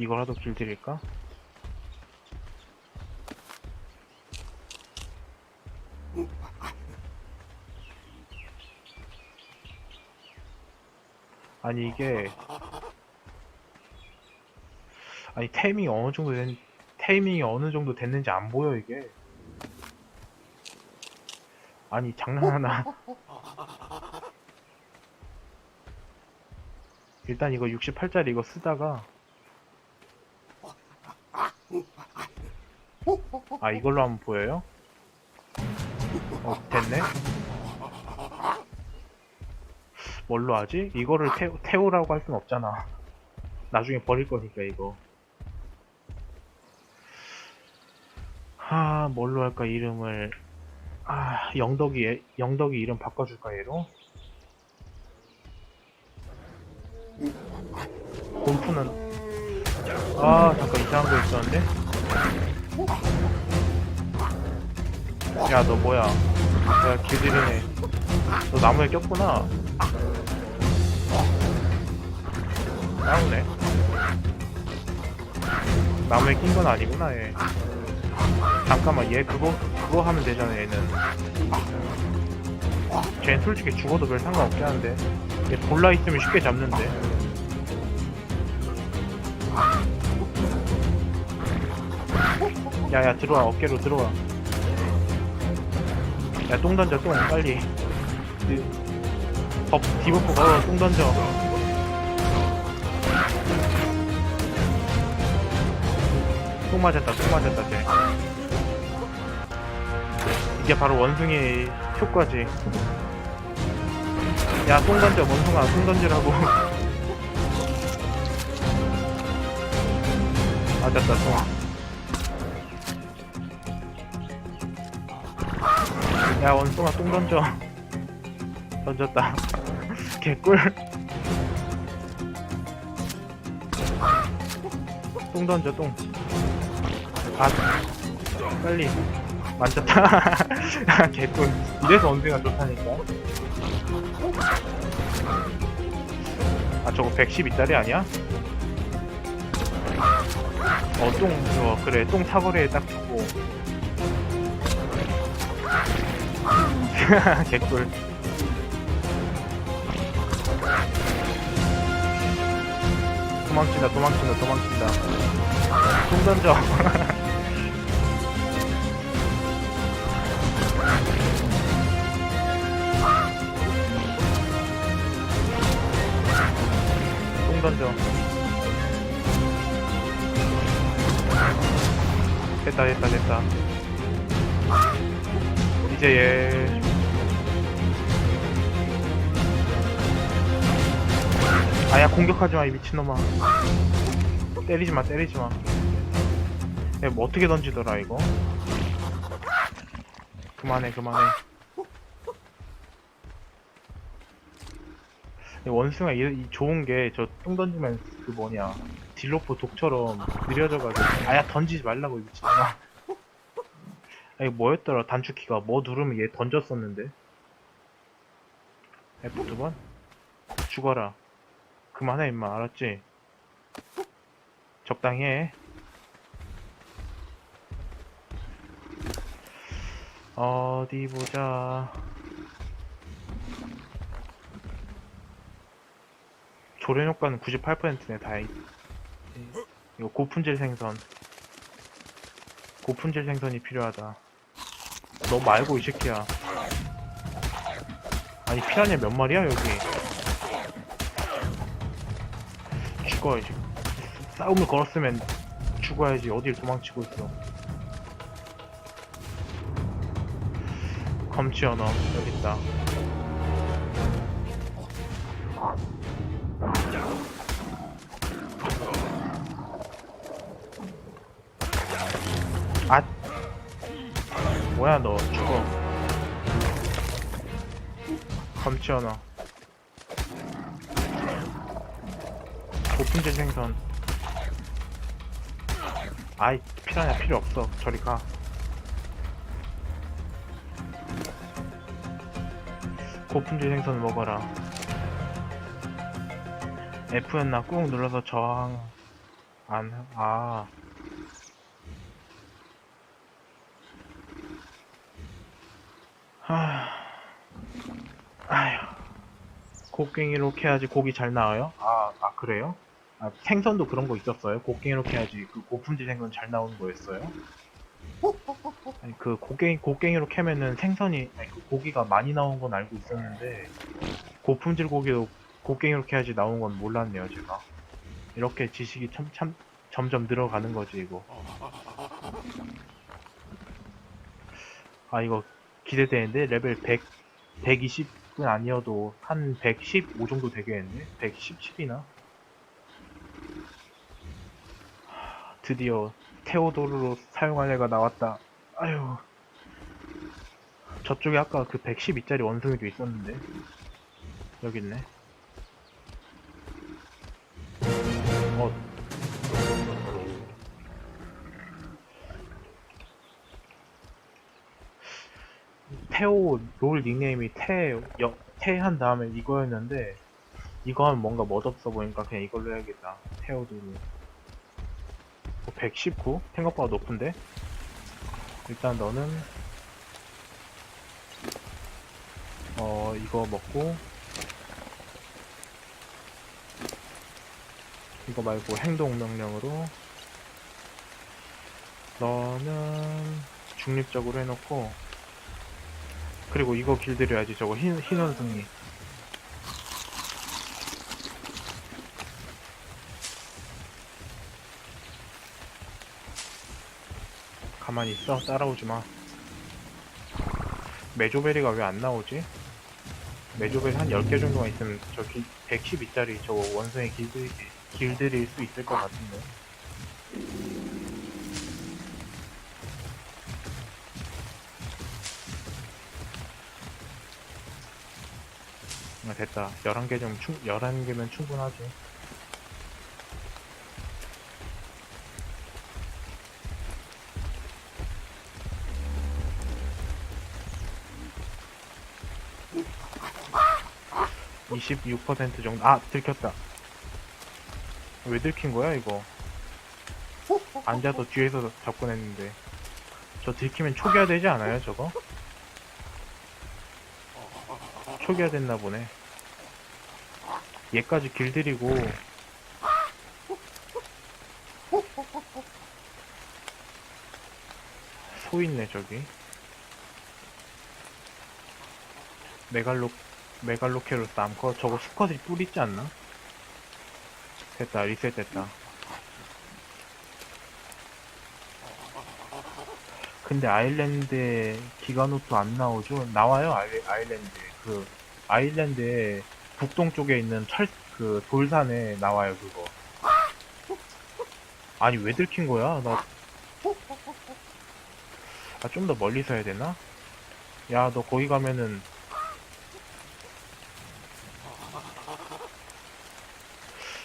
이거라도 길들일까? 아니 이게 아니 테이밍이 어느 정도 된 테이밍이 어느 정도 됐는지 안 보여 이게 아니 장난하나 일단 이거 68짜리 이거 쓰다가 아 이걸로 하면 보여요? 어 됐네. 뭘로 하지? 이거를 태우, 태우라고 할 순 없잖아. 나중에 버릴 거니까 이거. 하 뭘로 할까 이름을. 아 영덕이 영덕이 이름 바꿔줄까 얘로? 골프는. 아 잠깐 이상한 거 있었는데 야 너 뭐야? 야 길들이네. 너 나무에 꼈구나. 싸우네. 나무에 낀 건 아니구나 얘. 잠깐만 얘 그거 그거 하면 되잖아 얘는. 쟤는 솔직히 죽어도 별 상관없긴 한데. 얘 골라 있으면 쉽게 잡는데. 야야 들어와 어깨로 들어와 야 똥 던져 똥. 빨리. 법 디버프 걸어 똥 던져. 똥 맞았다 똥 맞았다 쟤. 이게 바로 원숭이의 효과지. 야 똥 던져 원숭아. 똥 던지라고. 맞았다 똥 야 원숭아 똥 던져. 던졌다. 개꿀. 똥 던져 똥. 아, 빨리. 만졌다. 개꿀. 이래서 원숭이가 좋다니까. 아 저거 112짜리 아니야? 어똥 저거 그래. 똥 사거리에 딱 주고 개꿀. 도망친다 도망친다 도망친다. 똥 던져. 똥 던져. 됐다 됐다 됐다 이제 얘 아야 공격하지 마 이 미친놈아 때리지 마 때리지 마. 얘뭐 어떻게 던지더라 이거? 그만해 그만해. 이 원숭아 이, 이 좋은 게 저 똥 던지면 그 뭐냐 딜로프 독처럼 느려져가지고 아야 던지지 말라고 이 미친놈아. 아 이거 뭐였더라 단축키가 뭐 누르면 얘 던졌었는데. F 두 번? 죽어라. 그만해 임마 알았지? 적당히 해. 어디 보자. 조련 효과는 98%네, 다행. 이거 고품질 생선. 고품질 생선이 필요하다. 너 말고 이 새끼야. 아니 피라냐 몇 마리야 여기? 죽어야지. 싸움을 걸었으면 죽어야지 어딜 도망치고 있어 검치 언어 여기 있다 너 죽어. 검치 언어 고품질 생선. 아이 피라냐 필요 없어. 저리 가. 고품질 생선을 먹어라. F였나 꾹 눌러서 저항. 안, 아. 하, 아휴. 곡괭이로 캐야지 고기 잘 나와요? 아, 아, 그래요? 아, 생선도 그런 거 있었어요? 곡괭이로 캐야지 그 고품질 생선 잘 나오는 거였어요? 아니, 그 곡괭이, 곡괭이로 캐면은 생선이, 아니, 그 고기가 많이 나온 건 알고 있었는데, 고품질 고기도 곡괭이로 캐야지 나온 건 몰랐네요, 제가. 이렇게 지식이 참, 참, 점점 늘어가는 거지, 이거. 아, 이거 기대되는데? 레벨 100, 120은 아니어도 한 115 정도 되겠는데? 117이나? 드디어 테오도르로 사용할 애가 나왔다. 아유. 저쪽에 아까 그 112짜리 원숭이도 있었는데. 여기 있네. 테오 롤 닉네임이 테한 다음에 이거였는데, 이거 하면 뭔가 멋없어 보니까 그냥 이걸로 해야겠다. 테오도르. 어, 119? 생각보다 높은데? 일단 너는 어 이거 먹고 이거 말고 행동 명령으로 너는 중립적으로 해놓고 그리고 이거 길들여야지 저거 흰, 흰 원숭이. 가만히 있어. 따라오지 마. 메조베리가 왜 안 나오지? 메조베리 한 10개 정도만 있으면 저 112짜리 저 원숭이 길들이, 길들일 수 있을 것 같은데 아, 됐다. 11개 좀 충, 11개면 충분하지. (26% 정도) 아 들켰다. 왜 들킨 거야 이거? 앉아서 뒤에서 접근했는데. 저 들키면 초기화 되지 않아요 저거? 초기화 됐나 보네 얘까지 길들이고. 소 있네 저기. 메갈로 메갈로케로스 암컷 저거 수컷이 뿔 있지 않나? 됐다 리셋 됐다. 근데 아일랜드에 기가노트 안 나오죠? 나와요 아일, 아일랜드 그 아일랜드에 북동쪽에 있는 철 그 돌산에 나와요 그거 아니 왜 들킨 거야 나 아, 좀 더 멀리서 해야 되나? 야, 너 거기 가면은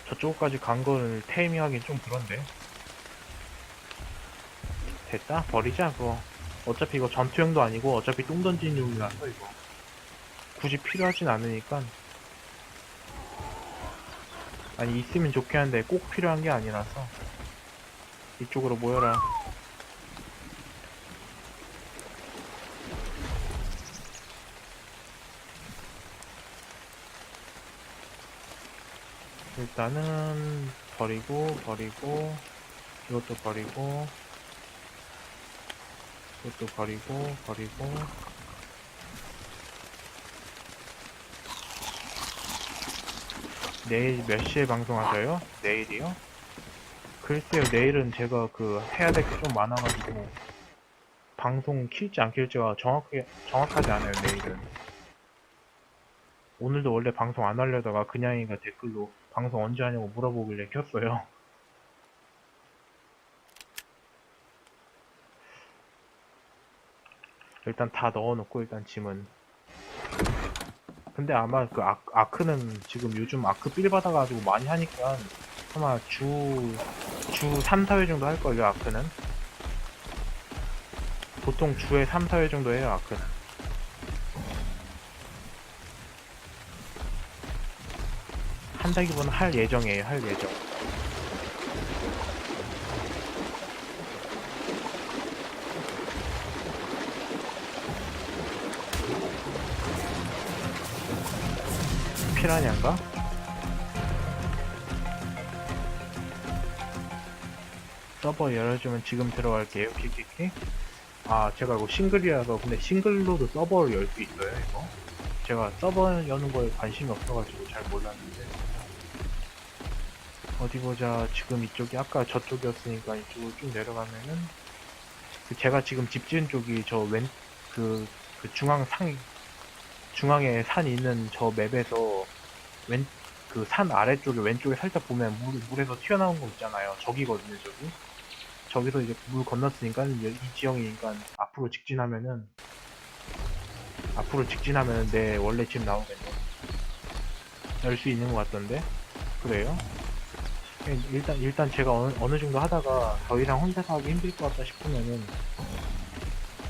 저쪽까지 간 거는 테이밍 하긴 좀 그런데. 됐다? 버리자, 그거. 어차피 이거 전투용도 아니고, 어차피 똥 던지는 용이라서, 이거. 굳이 필요하진 않으니까. 아니, 있으면 좋긴 한데, 꼭 필요한 게 아니라서. 이쪽으로 모여라. 일단은 버리고 버리고 이것도 버리고 이것도 버리고 버리고 내일 몇 시에 방송하셔요? 내일이요? 글쎄요 내일은 제가 그 해야 될 게 좀 많아가지고 방송 킬지 안 킬지가 정확하게 정확하지 않아요 내일은 오늘도 원래 방송 안 하려다가 그냥이가 댓글로 방송 언제 하냐고 물어보길래 켰어요. 일단 다 넣어놓고 일단 짐은 근데 아마 그 아, 아크는 지금 요즘 아크 빌 받아가지고 많이 하니까 아마 주, 주 3, 4회 정도 할걸요 아크는? 보통 주에 3, 4회 정도 해요 아크는. 한다기보다는 할 예정이에요 할 예정 피라냐인가? 서버 열어주면 지금 들어갈게요. 킥킥킥. 아, 제가 이거 싱글이라서 근데 싱글로도 서버를 열 수 있어요, 이거? 제가 서버 여는 거에 관심이 없어가지고 잘 몰랐는데. 어디 보자. 지금 이쪽이 아까 저쪽이었으니까 이쪽으로 쭉 내려가면은 그 제가 지금 집 지은 쪽이 저 왼, 그, 그 중앙 상, 중앙에 산 있는 저 맵에서 왼, 그 산 아래쪽에 왼쪽에 살짝 보면 물, 물에서 튀어나온 거 있잖아요. 저기거든요, 저기. 저기서 이제 물 건넜으니까 이제 이 지형이니까 앞으로 직진하면은 앞으로 직진하면은 내 원래 집 나오겠네. 열 수 있는 것 같던데. 그래요? 예, 일단 일단 제가 어느, 어느 정도 하다가 더 이상 혼자서 하기 힘들 것 같다 싶으면은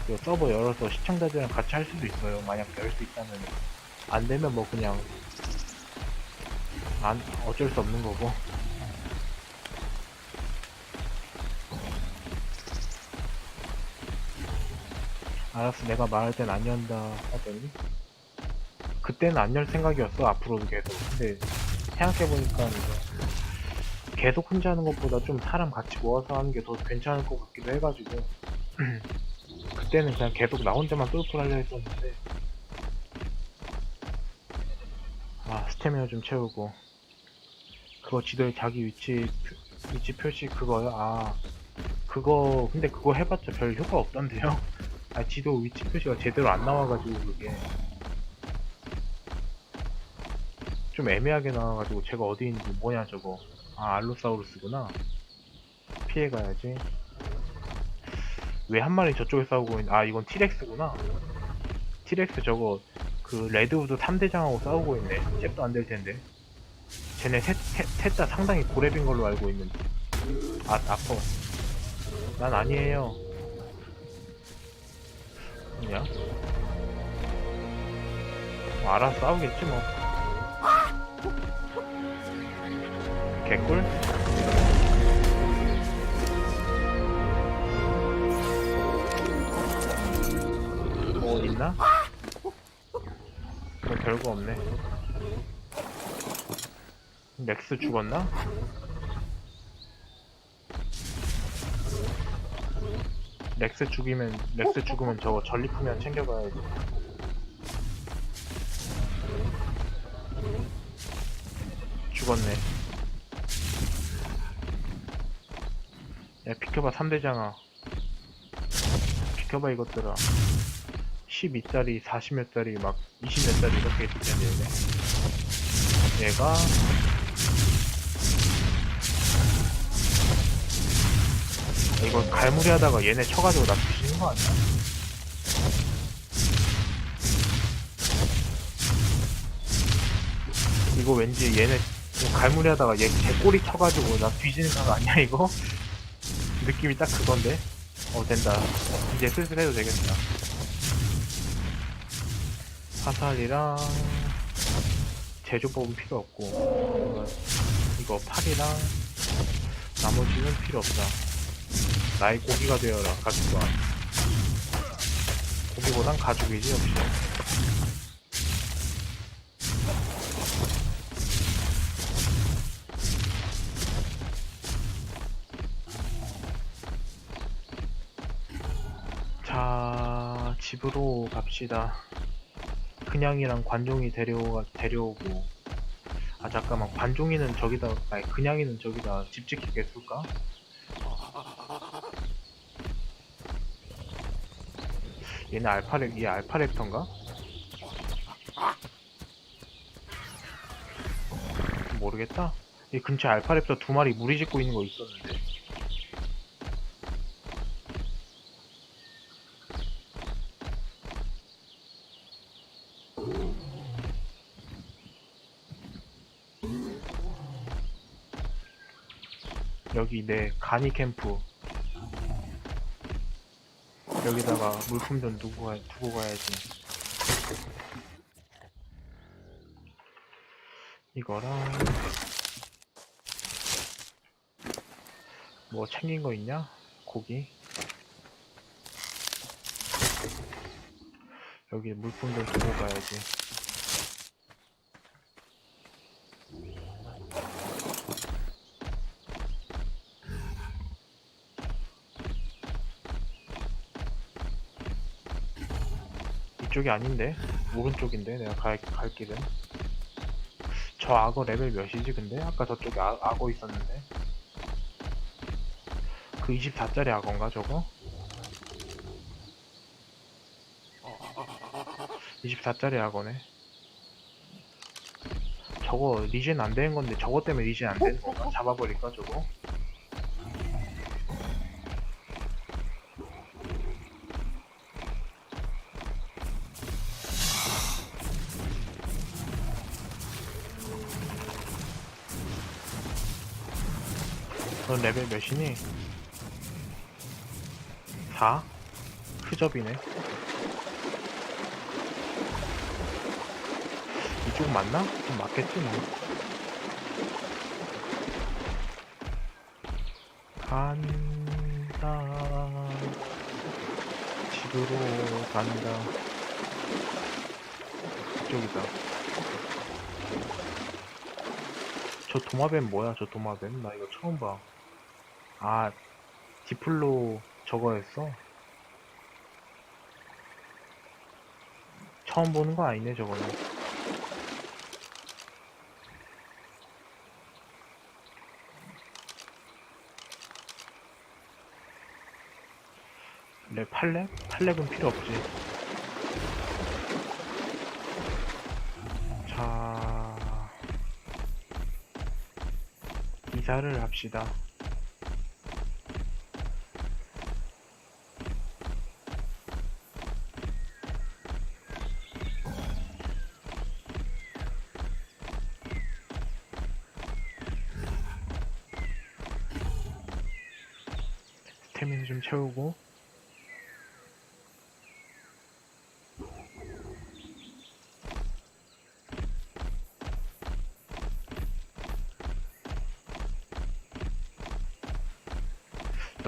그 서버 열어서 시청자들이랑 같이 할 수도 있어요. 만약 열 수 있다면 안 되면 뭐 그냥 안 어쩔 수 없는 거고. 알았어, 내가 말할 땐 안 연다 하더니 그때는 안 열 생각이었어 앞으로도 계속. 근데 생각해보니까 이제 계속 혼자 하는 것보다 좀 사람 같이 모아서 하는 게 더 괜찮을 것 같기도 해가지고 그때는 그냥 계속 나 혼자만 똘똘 하려 했었는데 아 스태미나 좀 채우고 그거 지도에 자기 위치 표- 위치 표시 그거요? 아 그거 근데 그거 해봤자 별 효과 없던데요? 아 지도 위치 표시가 제대로 안 나와가지고 그게. 좀 애매하게 나와가지고 제가 어디 있는지 뭐냐 저거. 아 알로사우루스구나. 피해 가야지. 왜 한 마리 저쪽에 싸우고 있는 아 이건 티렉스구나. 티렉스 저거 그 레드우드 3대장하고 싸우고 있네. 잽도 안 될 텐데 쟤네 셋다 상당히 고렙인 걸로 알고 있는데 아 아퍼. 난 아니에요. 뭐냐 뭐 알아서 싸우겠지 뭐. 개꿀? 뭐 있나? 뭐 별거 없네. 렉스 죽었나? 렉스 죽이면 렉스 죽으면 저거 전리품이나 챙겨가야지. 죽었네. 야 비켜봐 3대장아. 비켜봐 이것들아. 12짜리, 40몇 짜리, 막 20몇 짜리 이렇게 있을 텐데. 얘가, 이거 갈무리 하다가 얘네 쳐가지고 나 부시는 거 아니야? 이거 왠지 얘네 갈무리 하다가 얘 개꼬리 쳐가지고 나 뒤지는 거 아니야, 이거? 느낌이 딱 그건데? 어, 된다. 이제 슬슬 해도 되겠다. 화살이랑 제조법은 필요 없고 어, 이거 팔이랑 나머지는 필요 없다. 나의 고기가 되어라 가죽과. 고기보단 가죽이지 역시. 자 집으로 갑시다 그냥이랑 관종이 데려가, 데려오고 아 잠깐만 관종이는 저기다 아니 그냥이는 저기다 집 지키게 쓸까? 얘는 알파랩 얘 알파랩터인가? 모르겠다 이 근처에 알파랩터 두 마리 무리 짓고 있는 거 있었는데 여기 내 가니 캠프. 여기다가 물품 좀 두고, 가, 두고 가야지. 이거랑 뭐 챙긴 거 있냐? 고기? 여기 물품 좀 두고 가야지 이쪽이 아닌데? 오른쪽인데 내가 갈, 갈 길은 저 악어 레벨 몇이지 근데? 아까 저쪽에 아, 악어 있었는데 그 24짜리 악어인가 저거? 24짜리 악어네 저거 리젠 안 되는 건데 저거 때문에 리젠 안 되는 건가? 잡아버릴까 저거? 넌 레벨 몇이니? 4? 흐접이네. 이쪽 맞나? 좀 맞겠지 뭐. 간다. 집으로 간다. 이쪽이다. 저 도마뱀 뭐야? 저 도마뱀? 나 이거 처음 봐 아 디플로 저거였어? 처음 보는 거 아니네 저거는. 랩 8렙? 8렙은 필요 없지. 자 이사를 합시다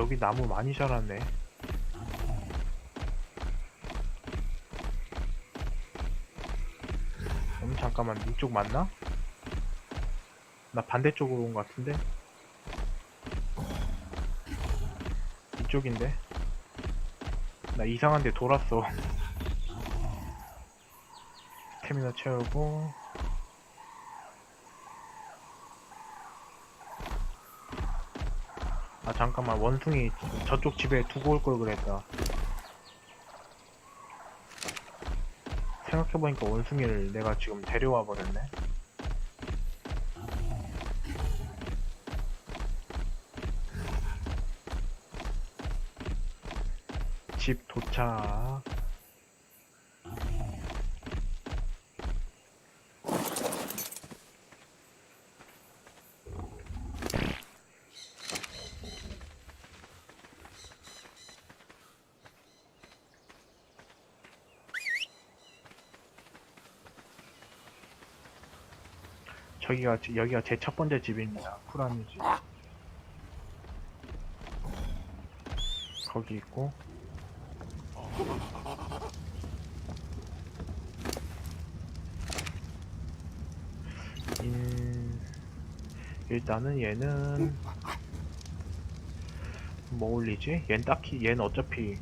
여기 나무 많이 자랐네. 음 잠깐만 이쪽 맞나? 나 반대쪽으로 온 것 같은데? 이쪽인데? 나 이상한 데 돌았어. 스태미나 채우고 잠깐만 원숭이 저쪽 집에 두고 올 걸 그랬다. 생각해보니까 원숭이를 내가 지금 데려와 버렸네. 집 도착 저기가 지- 여기가 제 첫 번째 집입니다. 쿠라미 집. 거기 있고 인 일단은 얘는 뭐 올리지? 얘는 딱히 얘는 어차피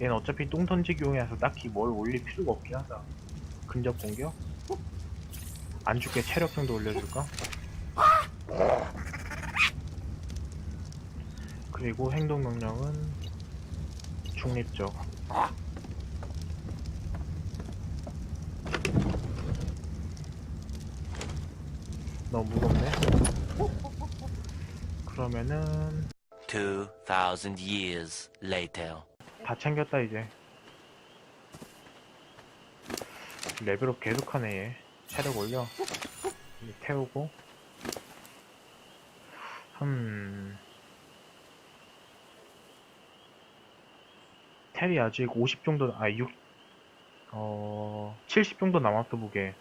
얘는 어차피 똥 던지기 용이라서 딱히 뭘 올릴 필요가 없긴 하다. 근접 공격? 안 죽게 체력 정도 올려줄까? 그리고 행동 명령은 중립적. 너무 무겁네. 그러면은 2,000 years later. 다 챙겼다 이제. 레벨업 계속하네 얘. 체력 올려. 태우고. 음. 텔이 아직 50 정도, 아, 6, 어, 70 정도 남았어, 보게.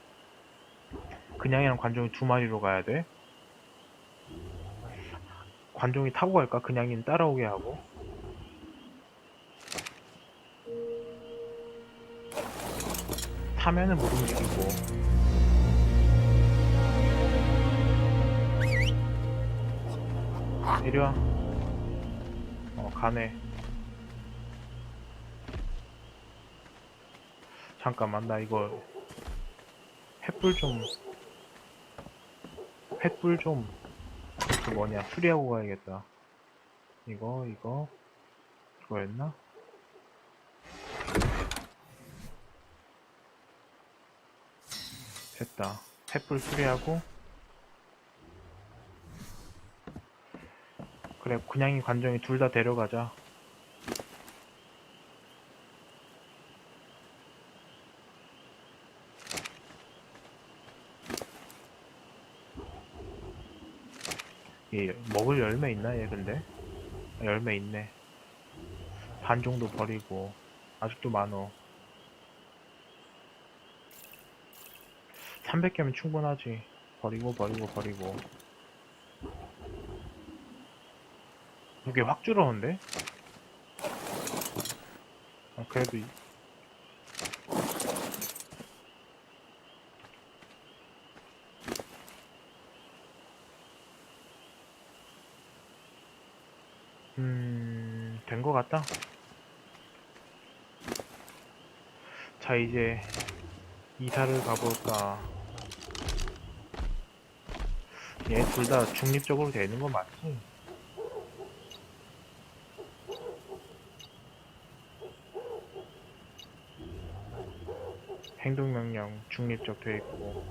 그냥이랑 관종이 두 마리로 가야 돼. 관종이 타고 갈까? 그냥이는 따라오게 하고. 타면은 못 움직이고. 이리 와. 어, 가네. 잠깐만 나 이거 횃불 좀 횃불 좀 그 뭐냐 수리하고 가야겠다 이거 이거 이거였나? 됐다 횃불 수리하고 그래 군양이 관정이 둘 다 데려가자. 얘 먹을 열매 있나 얘 근데? 아, 열매 있네. 반 정도 버리고 아직도 많어. 300개면 충분하지. 버리고 버리고 버리고 이게 확 줄었는데? 아, 그래도 이- 음, 된 것 같다. 자, 이제 이사를 가볼까. 얘 둘 다 중립적으로 되는 거 맞지? 행동명령 중립적 되어 있고.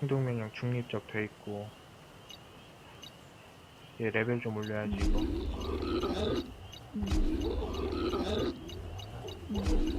행동명령 중립적 되어 있고. 얘 레벨 좀 올려야지 이거. 음. 음.